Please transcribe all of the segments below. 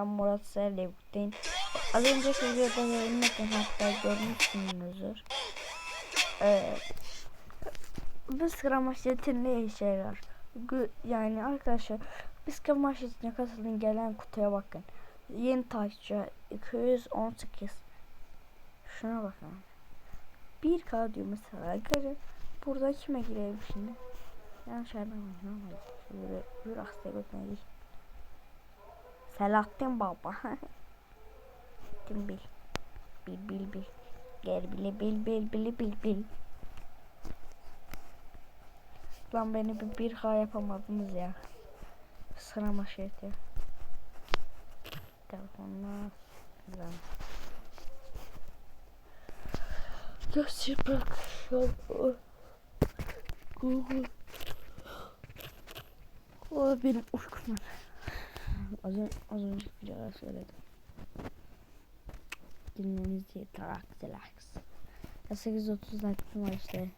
Ben Murat Ser'le birlikteyim. Az önceki videoda yayınladım hatta görmüşsünüzdür. Ee, maşetinde işe yarar. Gü- Yani arkadaşlar biz sıra maşetine katılın gelen kutuya bakın. Yeni takipçi 218. Şuna bakın. 1K diyor mesela. Arkadaşlar burada kime girelim şimdi? Yanlış yerden anlamadım. Şöyle bir hastaya götürelim. Selahattin Baba. Bil bil. Bil bil bil. Gel bile bil bil bil bil bil. Lan beni bir bir K yapamadınız ya. Sıra maşet ya. Telefonla. Güzel. Göster bırak. Google. O benim uykum var. Az, ön, az önce videoda söyledim. Dinlemeniz yeter. Relax. Ya 8.30 like'ım var işte.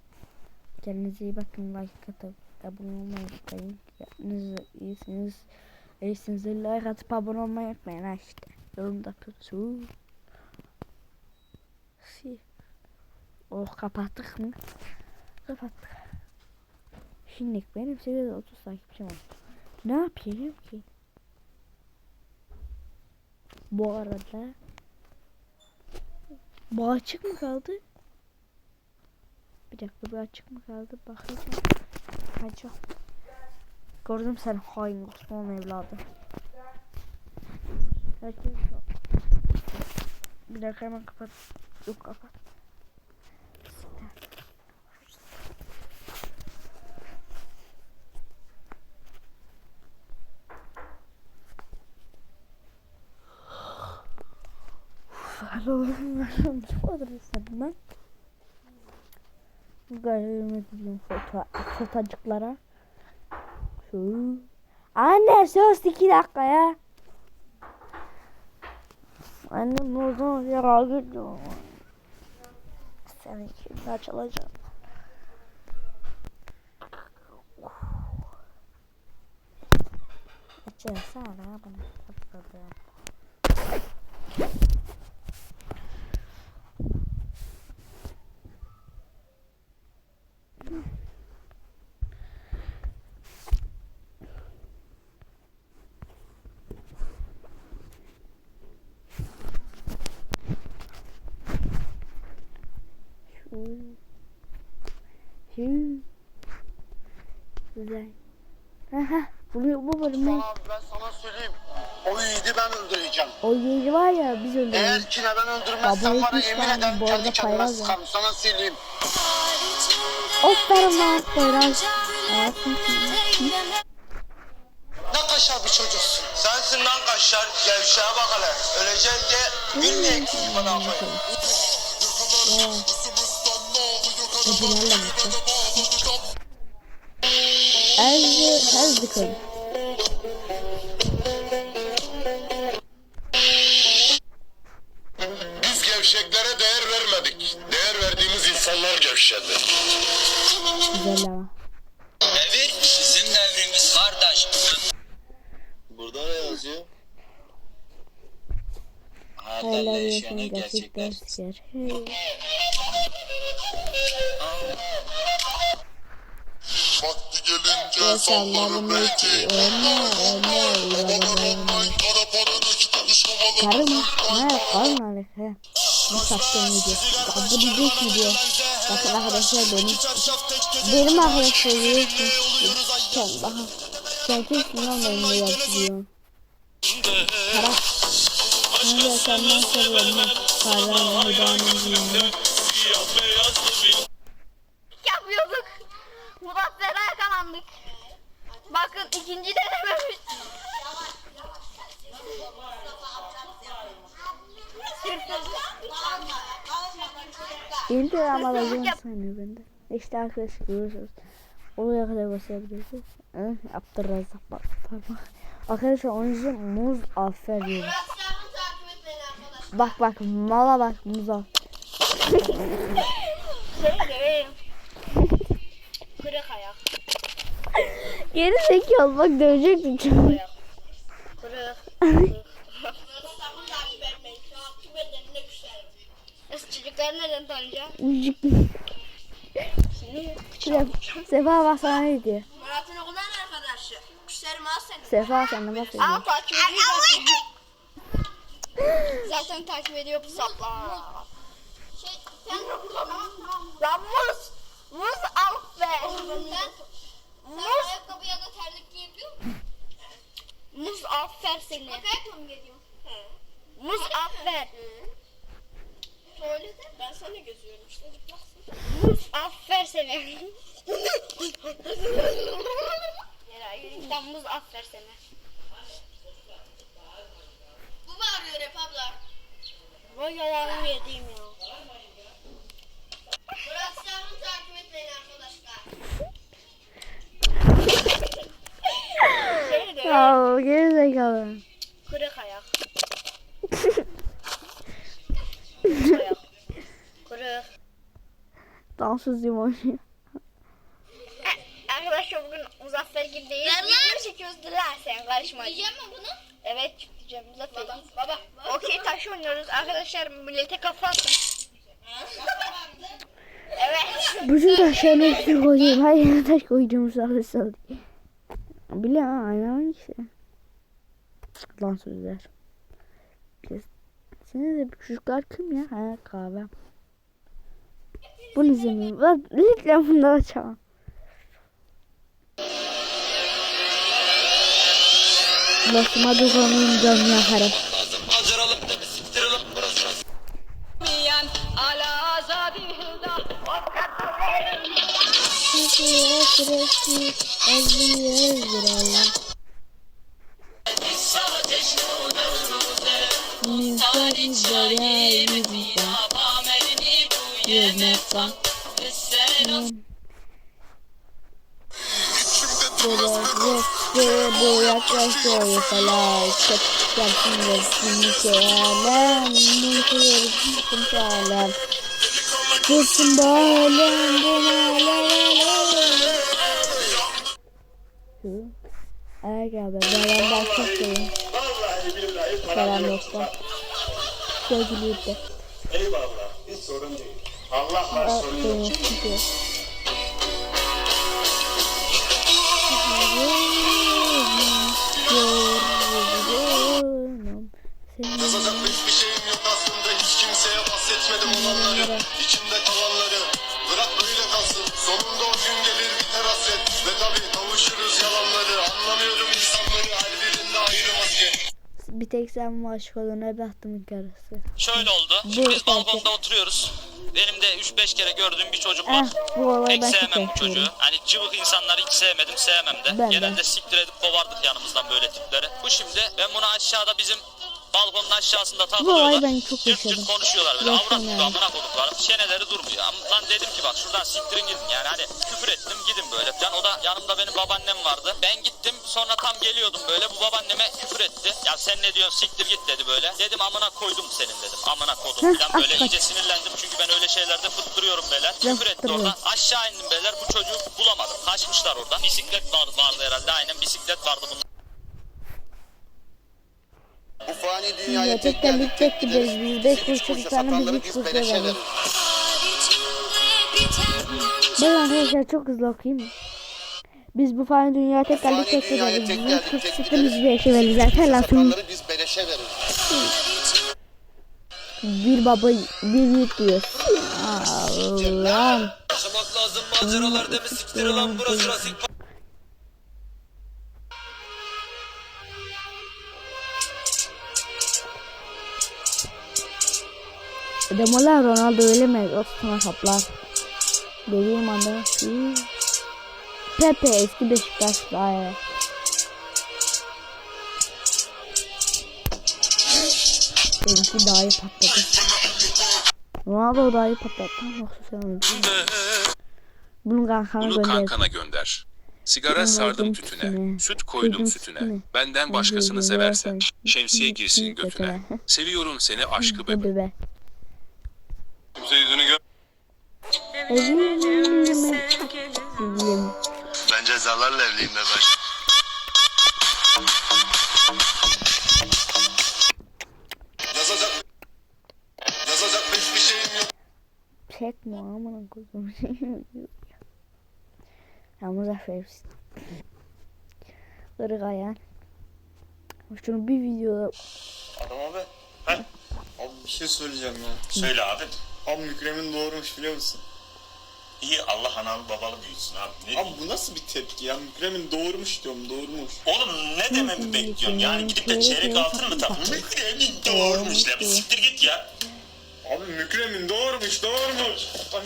Kendinize iyi bakın. Like atıp abone olmayı unutmayın. Kendiniz iyisiniz. İyisiniz. Like atıp abone olmayı unutmayın. Ha işte. Yorum da yapıyoruz. Si. Oh kapattık mı? Kapattık. Şimdi benim 8.30 takipçim var. Ne yapayım ki? Bu arada bu açık mı kaldı? Bir dakika bu açık mı kaldı? Bakacağım. Açık. Gördüm sen hain Osman evladı. Herkes. Bir dakika hemen kapat. Yok kapat. Das lan? Görmek için foto, fotocuklara. Şu. Anne sus iki dakika ya. Annem oradan ya gidiyor. Seni şimdi açılacağım. Açılsana bana. Kapatalım. Şu. Şu. Güzel. Aha, bunu bu bölümü Sana, ben sana söyleyeyim. O yiğidi ben öldüreceğim. o yeri var ya biz öldürdük. Eğer ki ben öldürmezsem var ya yemin ederim kendi kendime sıkarım. Sana söyleyeyim. Aferin lan Poyraz. Ne kaşar bir çocuksun. Sensin lan kaşar. Gevşeye bak hele. Öleceğiz de bilmeyek ki bana koyayım. Ödülerle mutlu. Ezdi kız. Biz gevşeklere değer vermedik. Değer verdiğimiz insanlar gevşedi. Güzel ama. Devir sizin devriniz kardeş. Burada ne yazıyor? Hayallerle yaşayan yaşayan Kara para nakit akış havalı. Karım, ne alek he. Ne sattığım video. Ya bu diyecek video. Bakın arkadaşlar benim. Benim arkadaşlar bakın. Sen kimsin lan benim de yapıyor. Para. Ne senden seviyorum ben. Para, hüdanın Bakın ikinci denememiş. İntikam alacağım sanıyor bende. İşte arkadaşlar görüyorsunuz. Oraya kadar basabilirsiniz. Hı, Abdurrazak bak. Arkadaşlar onun için muz aferin. Bak bak mala bak muza. Şey Kırık ayak. Geri zekalı bak dövecektim çabuk. Çocukları nereden tanıyacağım? Şimdi Sefa, Sefa bak sana ne diyor? Murat'ın okuldan arkadaşı. Kuşlarımı al sen. Sefa sen de bak. Ama takip ediyor. Zaten takip ediyor bu sapla. Şey, sen... Lan muz! Muz al be! Muz. ayakkabı ya da terlik giyebiliyor musun? Muz afer seni. Bak ayakkabı mı giyiyorsun? Muz afer. Tuvalete ben sana geziyorum işte zıplaksın. Muz afer seni. Sen muz afer seni. Bu bağırıyor hep abla. Vay yalanımı yediğim ya. Murat Sağ'ın takip etmeyin arkadaşlar. Ya geri zekalı. kırık ayak. Kırık ayak. Kırık. Dansöz emoji. Arkadaşlar bugün Muzaffer Gil'deyiz. Video çekiyoruz diler sen karışma. Diyeceğim mi bunu? Evet diyeceğim Muzaffer Baba, baba. Okey taş oynuyoruz. Arkadaşlar millete kafa atın. evet. Bütün taşlarını üstüne. Her yerine taş koyacağım sağda sağda. Bile ha aynı hangisi? Lan sözler. Kes. Seni de çocuklar kim ya? Ha kahve. Bunu izlemeyeyim. Lan lütfen bunu da açamam. Başıma dokunun Kursun bu alem bu alem Ayak abi ben ben çok seviyorum Selam dostlar Sevgili de Eyvallah. Hiç sorun değil. Allah var sorun yok. Yazacak hiçbir şeyim yok aslında. Hiç kimseye bahsetmedim olanları. İçimde kalanları. Bırak böyle kalsın. Sonunda o gün gelir biter hasret. Ve tabii kavuşuruz yalanları. Tek sen mi aşık olduğuna baktım karısı. Şöyle oldu. Şimdi biz balkonda oturuyoruz. Benim de 3-5 kere gördüğüm bir çocuk var. Eh bu olayı Pek ben çok sevmem bu çocuğu. Hani cıvık insanları hiç sevmedim, sevmem de. Ben de. Genelde siktir edip kovardık yanımızdan böyle tipleri. Bu şimdi ben bunu aşağıda bizim balkonun aşağısında takılıyorlar. ben çok Cırt yaşadım. cırt konuşuyorlar böyle. Yaşam Avrat gibi yani. amına koduklarım. Çeneleri durmuyor. Ama Lan dedim ki bak şuradan siktirin gidin yani. Hani küfür ettim gidin böyle. Can o da yanımda benim babaannem vardı. Ben gittim sonra tam geliyordum böyle. Bu babaanneme küfür etti. Ya sen ne diyorsun siktir git dedi böyle. Dedim amına koydum senin dedim. Amına kodum Heh, falan böyle iyice sinirlendim. Çünkü ben öyle şeylerde fıttırıyorum beyler. Küfür etti oradan. Aşağı indim beyler. Bu çocuğu bulamadım. Kaçmışlar oradan. Bisiklet vardı, vardı herhalde. Aynen bisiklet vardı bunun. Bu fani Ya dünyaya tek tek tek gideriz biz beş kuruşluk tane bir üç kuruş veririz. Ben arkadaşlar çok hızlı okuyayım. Biz bu fani dünyaya tek geldik tek gideriz. Biz üç kuruşlukta biz bir şey veririz. Zaten lafın biz beleşe veririz. bir baba bir yiğit diyor. Allah'ım. Yaşamak lazım maceralar demi siktir lan burası rasik Demolar Ronaldo öyle mi? O tutma saplar. Dediğim anda şu Pepe eski Beşiktaşlı ay. Benimki daha iyi patladı. Ronaldo daha iyi patlattı. Yoksa sen öldün. Bunu kankana Bunu gönder. kankana gönder. Sigara sardım tütüne. Süt koydum sütüne. sütüne. Benden başkasını seversen. versen. Şemsiye girsin Götüne. Seviyorum seni aşkı bebe. Kimse yüzünü gör. Sevgilim. Ben cezalarla evliyim bebeş. Yazacak Yazacak hiçbir şeyim yok. çekme amına koydum. ya Muzaffer. Irk ayağın. Şunu bir videoda Adam abi. Abi bir şey söyleyeceğim ya. Söyle abi. Abi Mükremin doğurmuş biliyor musun? İyi Allah analı babalı büyütsün abi. Ne Abi bu nasıl bir tepki ya? Mükremin doğurmuş diyorum doğurmuş. Oğlum ne dememi bekliyorsun? Yani gidip de çeyrek altın mı tak? Mükremin doğurmuş la. Bir siktir git ya. Abi Mükremin doğurmuş doğurmuş. Ay.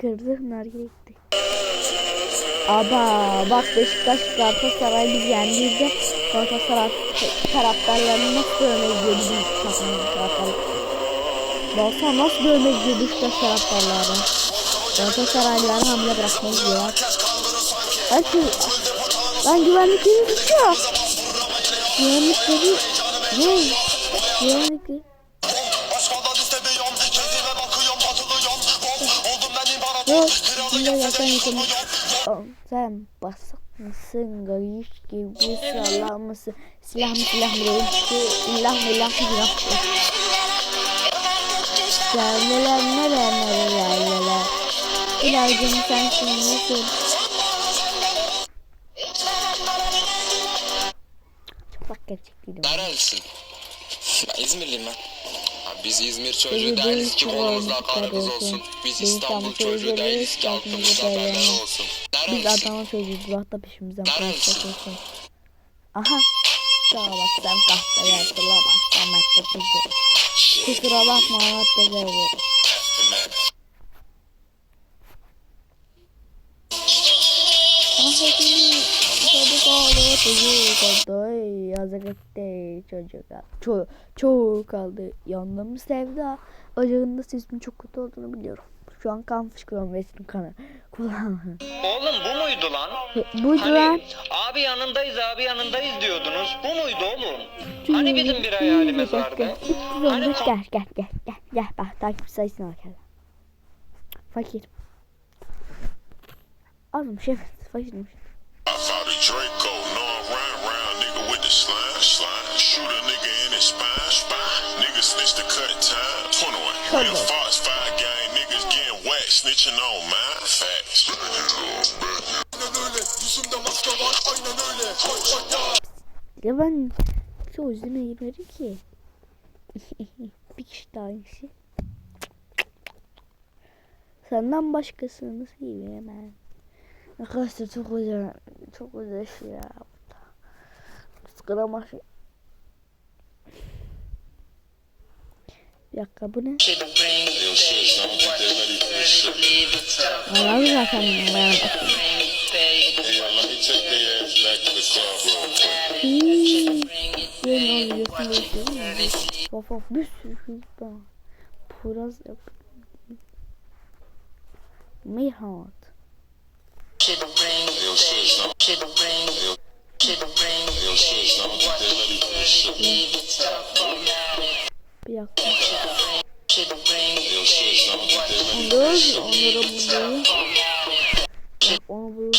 kırdı nargile gitti. Aba bak Beşiktaş Galatasaray biz yendiğinde Galatasaray taraftarlarını nasıl bizim takımın taraftarı. Galatasaray nasıl dövmek diyor Beşiktaş taraftarları. Galatasaraylıları hamle bırakmayız diyor. Belki lan güvenlikleri tutuyor. Güvenlikleri ne? Güvenlikleri ben Yok, şimdi zaten Oğlum Sen basak mısın? Gayış gibi salak mısın? Silah mı silah mı değil ki? İllah mı ilah mı ilah mı? Sen neler neler neler neler. İlacım sensin nesin? Çıplak gerçekliydim. Nerelisin? Ben İzmirliyim ben. Abi biz İzmir çocuğu değiliz ki kolumuzda akarımız olsun. Biz İstanbul çocuğu değiliz ki beller beller olsun. Biz? Adana çocuğuyuz. Bak da peşimizden olsun. Aha. Sağa bak sen kahve yardıla bak. Samet de kızı. Kusura bakma Ahmet de böyle. Oldu. Yazık etti çocuk. Ço çoğu kaldı. Yandım sevda. Ocağında sesimin çok kötü olduğunu biliyorum. Şu an kan fışkırıyorum resim kanı. Kulağım. Oğlum bu muydu lan? Buydu lan. Hani abi yanındayız abi yanındayız diyordunuz. Bu muydu oğlum? Hani bizim bir hayalimiz vardı? Hani Gel gel gel gel gel gel bak takip sayısına bak hele. Fakir. Azım şef fakirmiş. I found slime, slime. Shoot a nigga in his spine, spine. Nigga snitch the cut time. 21. Real Fox 5 gang, niggas getting wet, snitching on mine. Facts. Ya. Ya ben şu yüzüme girmedi ki. bir kişi daha iyisi. Senden başkasını sevmem. Arkadaşlar çok güzel, çok güzel şey ya. Şey. Bir dakika bu ne? Anladım zaten real quick. Yeni. Of of bir sürü daha. Poraz yap. Mihat. Bir dakika. Onları buluyor. Bak onu ready.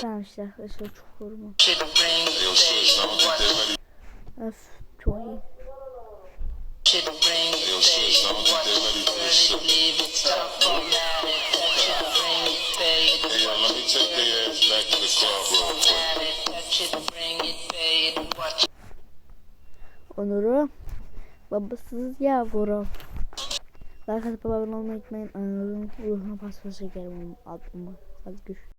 Tamam işte arkadaşlar çok vurma. Öf çok iyi. Onur'u babasız yavrum. Like atıp abone olmayı unutmayın. Onur'un ruhuna paspas çekerim onun altına. Hadi görüşürüz.